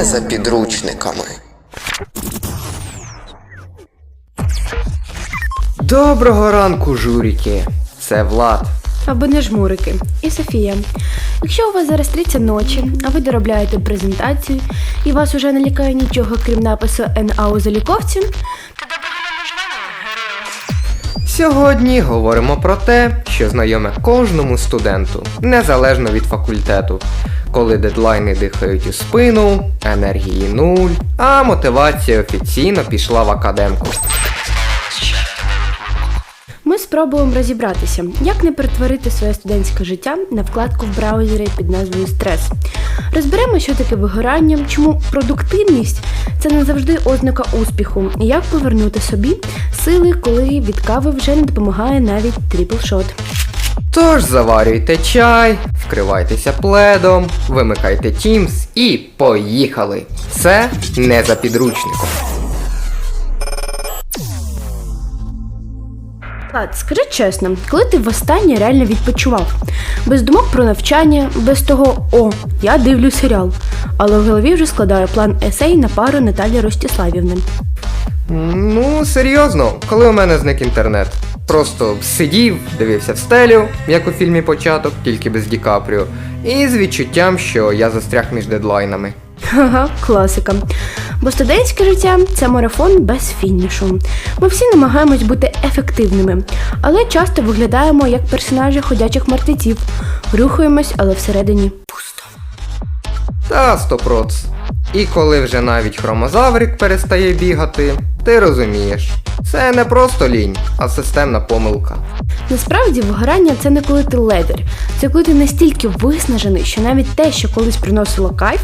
не за підручниками. Доброго ранку, журіки. Це Влад. Або не жмурики. І Софія. Якщо у вас зараз 30 ночі, а ви доробляєте презентацію, і вас уже не лякає нічого, крім напису НА у заліковці, Сьогодні говоримо про те, що знайоме кожному студенту, незалежно від факультету, коли дедлайни дихають у спину, енергії нуль, а мотивація офіційно пішла в академку. ми спробуємо розібратися, як не перетворити своє студентське життя на вкладку в браузері під назвою Стрес. Розберемо, що таке вигорання, чому продуктивність це не завжди ознака успіху, і як повернути собі сили, коли від кави вже не допомагає навіть тріплшот. Тож заварюйте чай, вкривайтеся пледом, вимикайте Teams і поїхали! Це не за підручником. Влад, скажи чесно, коли ти востаннє реально відпочивав? Без думок про навчання, без того о, я дивлю серіал. Але в голові вже складаю план есей на пару Наталі Ростіславівни. Ну, серйозно, коли у мене зник інтернет. Просто сидів, дивився в стелю, як у фільмі Початок, тільки без Ді Капріо, і з відчуттям, що я застряг між дедлайнами. Ага, класика. Бо студентське життя це марафон без фінішу. Ми всі намагаємось бути ефективними, але часто виглядаємо як персонажі ходячих мертвеців. Рухаємось, але всередині пусто. Та стопроц. І коли вже навіть хромозаврик перестає бігати, ти розумієш, це не просто лінь, а системна помилка. Насправді вигорання це не коли ти ледер, це коли ти настільки виснажений, що навіть те, що колись приносило кайф,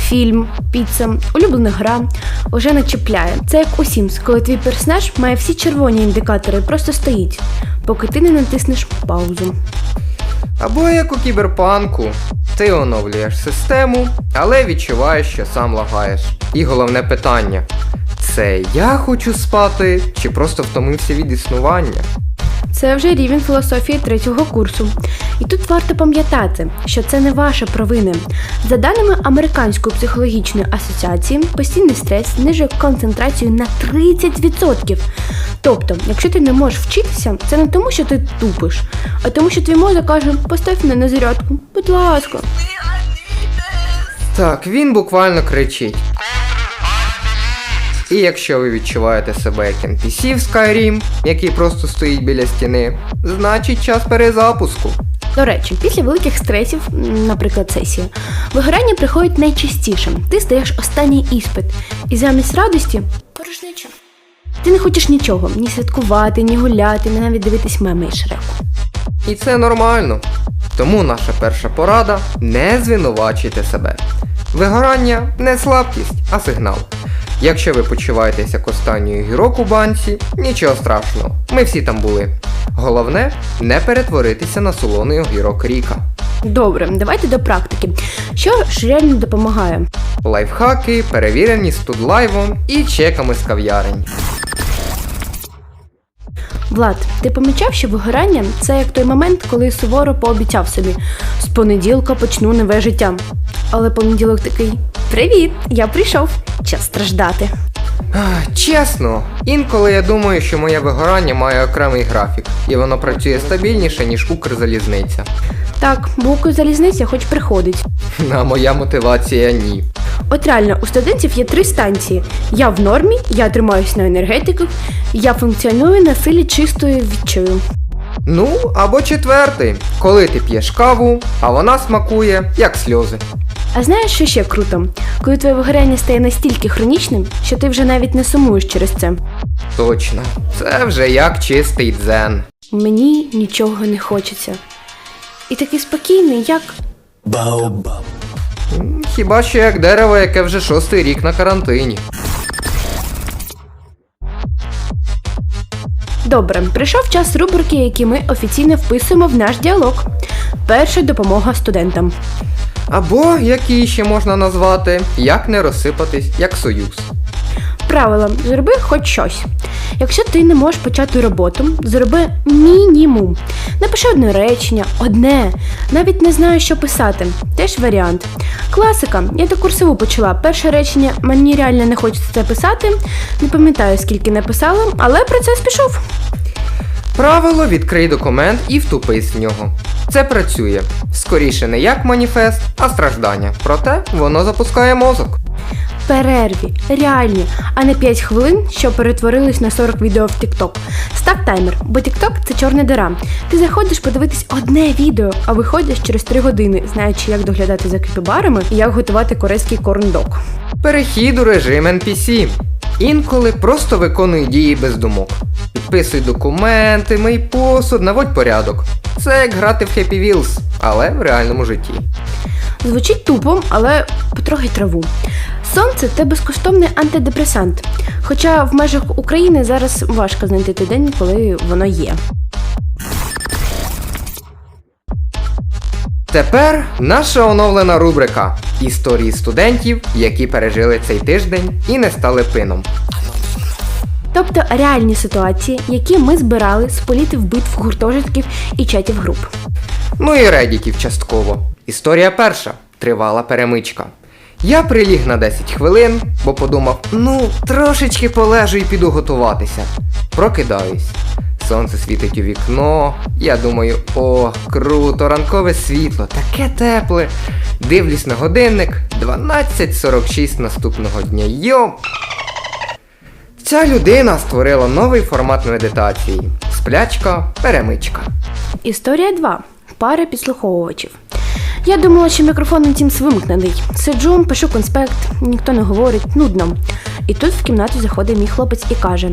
фільм, піца, улюблена гра, уже не чіпляє. Це як у Sims, коли твій персонаж має всі червоні індикатори, і просто стоїть, поки ти не натиснеш паузу. Або як у кіберпанку, ти оновлюєш систему, але відчуваєш, що сам лагаєш. І головне питання: це я хочу спати, чи просто втомився від існування? Це вже рівень філософії третього курсу. І тут варто пам'ятати, що це не ваша провина. За даними Американської психологічної асоціації, постійний стрес знижує концентрацію на 30%. Тобто, якщо ти не можеш вчитися, це не тому, що ти тупиш, а тому, що твій мозок каже, постав мене на зарядку, будь ласка. Так, він буквально кричить. І якщо ви відчуваєте себе як NPC в Skyrim, який просто стоїть біля стіни, значить час перезапуску. До речі, після великих стресів, наприклад, сесія, вигорання приходить найчастіше. Ти здаєш останній іспит, і замість радості порожнеча. Ти не хочеш нічого, ні святкувати, ні гуляти, ні навіть дивитись меми і шреку. І це нормально. Тому наша перша порада не звинувачуйте себе. Вигорання не слабкість, а сигнал. Якщо ви почуваєтеся як останній гірок у банці, нічого страшного, ми всі там були. Головне не перетворитися на солоний огірок ріка. Добре, давайте до практики. Що ж реально допомагає? Лайфхаки, перевірені студлайвом і чеками з кав'ярень. Влад, ти помічав, що вигорання це як той момент, коли суворо пообіцяв собі з понеділка почну нове життя. Але понеділок такий: Привіт! Я прийшов. Час страждати. Чесно, інколи я думаю, що моє вигорання має окремий графік, і воно працює стабільніше, ніж Укрзалізниця. Так, буку залізниця хоч приходить. А моя мотивація ні. От реально, у студентів є три станції: я в нормі, я тримаюсь на енергетиках, я функціоную на силі чистої відчаю. Ну, або четвертий, коли ти п'єш каву, а вона смакує, як сльози. А знаєш, що ще круто? Коли твоє вигоряння стає настільки хронічним, що ти вже навіть не сумуєш через це. Точно, це вже як чистий дзен. Мені нічого не хочеться. І такий спокійний, як М, Хіба що як дерево, яке вже шостий рік на карантині. добре. Прийшов час рубрики, які ми офіційно вписуємо в наш діалог. Перша допомога студентам. Або як її ще можна назвати, як не розсипатись, як союз. Правило, зроби хоч щось. Якщо ти не можеш почати роботу, зроби мінімум. Напиши одне речення, одне. Навіть не знаю, що писати. Теж варіант. Класика. Я до курсову почала. Перше речення мені реально не хочеться це писати. Не пам'ятаю, скільки написала, але процес пішов. Правило відкрий документ і втупись в нього. Це працює. Скоріше не як маніфест, а страждання. Проте воно запускає мозок. Перерві, реальні, а не 5 хвилин, що перетворились на 40 відео в TikTok. Став таймер, бо TikTok – це чорна дира. Ти заходиш подивитись одне відео, а виходиш через 3 години, знаючи, як доглядати за кіпібарами і як готувати корейський корндок. Перехід у режим NPC. Інколи просто виконуй дії без думок. Підписуй документи, мий посуд, наводь порядок. Це як грати в Happy Wheels, але в реальному житті. Звучить тупо, але потрогай траву. Сонце це безкоштовний антидепресант. Хоча в межах України зараз важко знайти той день, коли воно є. Тепер наша оновлена рубрика Історії студентів, які пережили цей тиждень і не стали пином. Тобто реальні ситуації, які ми збирали з політів битв гуртожитків і чатів груп. Ну і редітів частково. Історія перша. Тривала перемичка. Я приліг на 10 хвилин, бо подумав, ну, трошечки полежу і піду готуватися. Прокидаюсь. Сонце світить у вікно. Я думаю, о, круто, ранкове світло, таке тепле. Дивлюсь на годинник 12.46 наступного дня. Йоп! Ця людина створила новий формат медитації. Сплячка, перемичка. Історія 2. Пара підслуховувачів. Я думала, що мікрофон на Teams вимкнений. Сиджу, пишу конспект, ніхто не говорить, нудно. І тут в кімнату заходить мій хлопець і каже: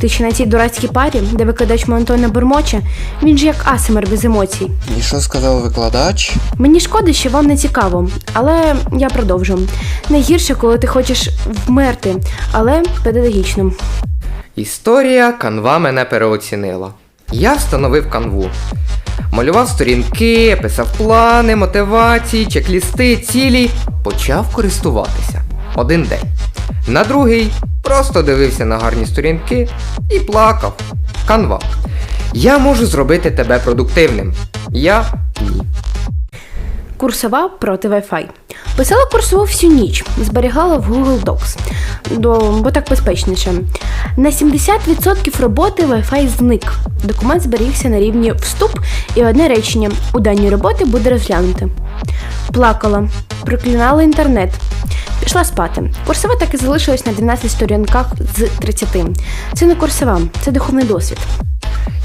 Ти ще на цій дурацькій парі, де викладач монотонно бурмоче, він же як асимер без емоцій. І що сказав викладач? Мені шкода, що вам не цікаво, але я продовжу. Найгірше, коли ти хочеш вмерти, але педагогічно. Історія канва мене переоцінила. Я встановив канву. Малював сторінки, писав плани, мотивації, чек-лісти, цілі. Почав користуватися. Один день. На другий просто дивився на гарні сторінки і плакав. Канва. Я можу зробити тебе продуктивним. Я ні. Курсова проти Wi-Fi. Писала курсову всю ніч, зберігала в Google Docs, бо так безпечніше. На 70% роботи Wi-Fi зник. Документ зберігся на рівні вступ і одне речення у даній роботи буде розглянути. Плакала, проклинала інтернет. Пішла спати. Курсова так і залишилась на 12 сторінках з 30. Це не курсова, це духовний досвід.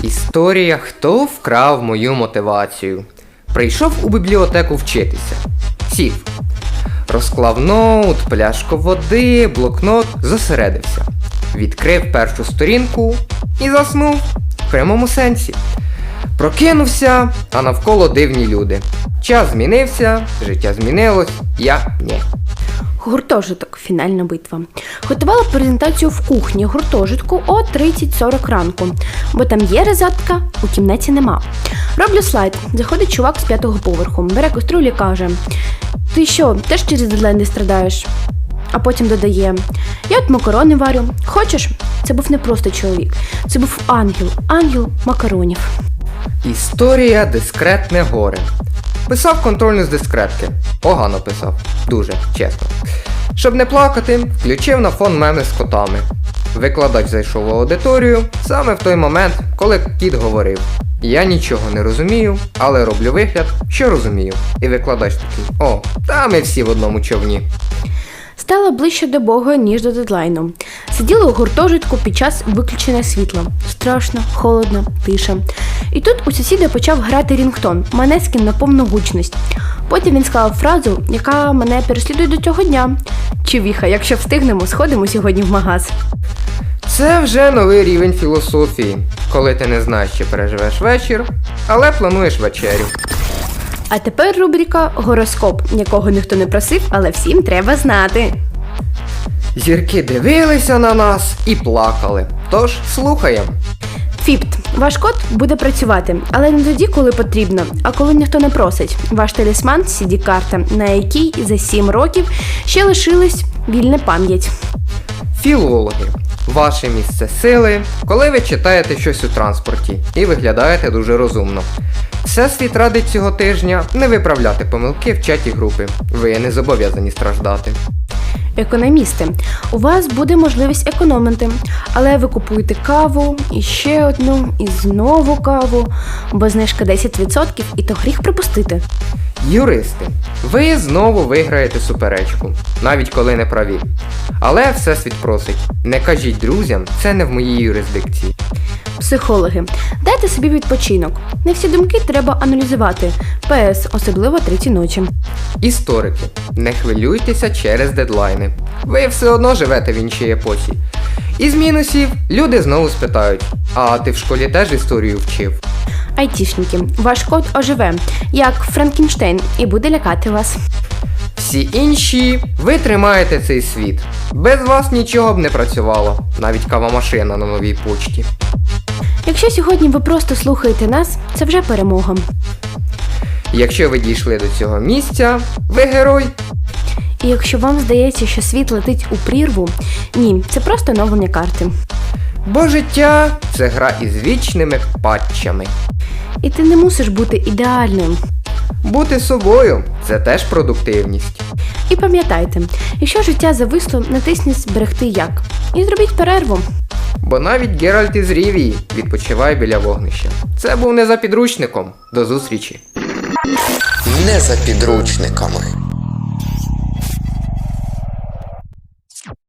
Історія, хто вкрав мою мотивацію. Прийшов у бібліотеку вчитися. Сів. Розклав ноут, пляшку води, блокнот, зосередився. Відкрив першу сторінку і заснув в прямому сенсі. Прокинувся, а навколо дивні люди. Час змінився, життя змінилось, я ні. Гуртожиток фінальна битва. Готувала презентацію в кухні гуртожитку о 30-40 ранку, бо там є розетка, у кімнаті нема. Роблю слайд. Заходить чувак з п'ятого поверху, бере каструлю і каже: Ти що, теж через дедлайни страдаєш? А потім додає: Я от макарони варю. Хочеш? Це був не просто чоловік, це був ангел, ангел макаронів. Історія дискретне горе. Писав контрольну з дискретки. Погано писав. Дуже, чесно. Щоб не плакати, включив на фон меми з котами. Викладач зайшов у аудиторію саме в той момент, коли кіт говорив. Я нічого не розумію, але роблю вигляд, що розумію. І викладач такий: О, та ми всі в одному човні. Стала ближче до Бога, ніж до дедлайну. Сиділа у гуртожитку під час виключення світла. Страшно, холодно, тиша. І тут у сусіда почав грати рінгтон, Манескін на повну гучність. Потім він сказав фразу, яка мене переслідує до цього дня. Чувіха, якщо встигнемо, сходимо сьогодні в магаз. Це вже новий рівень філософії, коли ти не знаєш, чи переживеш вечір, але плануєш вечерю. А тепер рубрика Гороскоп, якого ніхто не просив, але всім треба знати. Зірки дивилися на нас і плакали. Тож слухаємо. Фіпт. Ваш код буде працювати, але не тоді, коли потрібно, а коли ніхто не просить. Ваш талісман CD-карта, на якій за 7 років ще лишилась вільна пам'ять. Філологи. Ваше місце сили, коли ви читаєте щось у транспорті і виглядаєте дуже розумно. Всесвіт радить цього тижня не виправляти помилки в чаті групи. Ви не зобов'язані страждати. Економісти. У вас буде можливість економити, але ви купуєте каву, і ще одну, і знову каву, бо знижка 10% і то гріх припустити. Юристи, ви знову виграєте суперечку, навіть коли не праві. Але Всесвіт просить, не кажіть друзям, це не в моїй юрисдикції. Психологи. Дайте собі відпочинок. Не всі думки треба аналізувати. ПС, особливо треті ночі. Історики, не хвилюйтеся через дедлайни. Ви все одно живете в іншій епосі. Із мінусів люди знову спитають: а ти в школі теж історію вчив? Айтішники. Ваш код оживе, як Франкенштейн, і буде лякати вас. Всі інші, ви тримаєте цей світ. Без вас нічого б не працювало, навіть кавомашина на новій почті. Якщо сьогодні ви просто слухаєте нас, це вже перемога. Якщо ви дійшли до цього місця, ви герой. І якщо вам здається, що світ летить у прірву, ні, це просто оновлення карти. Бо життя це гра із вічними патчами. І ти не мусиш бути ідеальним. Бути собою це теж продуктивність. І пам'ятайте, якщо життя зависло, натисніть зберегти як. І зробіть перерву. Бо навіть Геральт із Рівії відпочиває біля вогнища. Це був не за підручником. До зустрічі! Не за підручниками.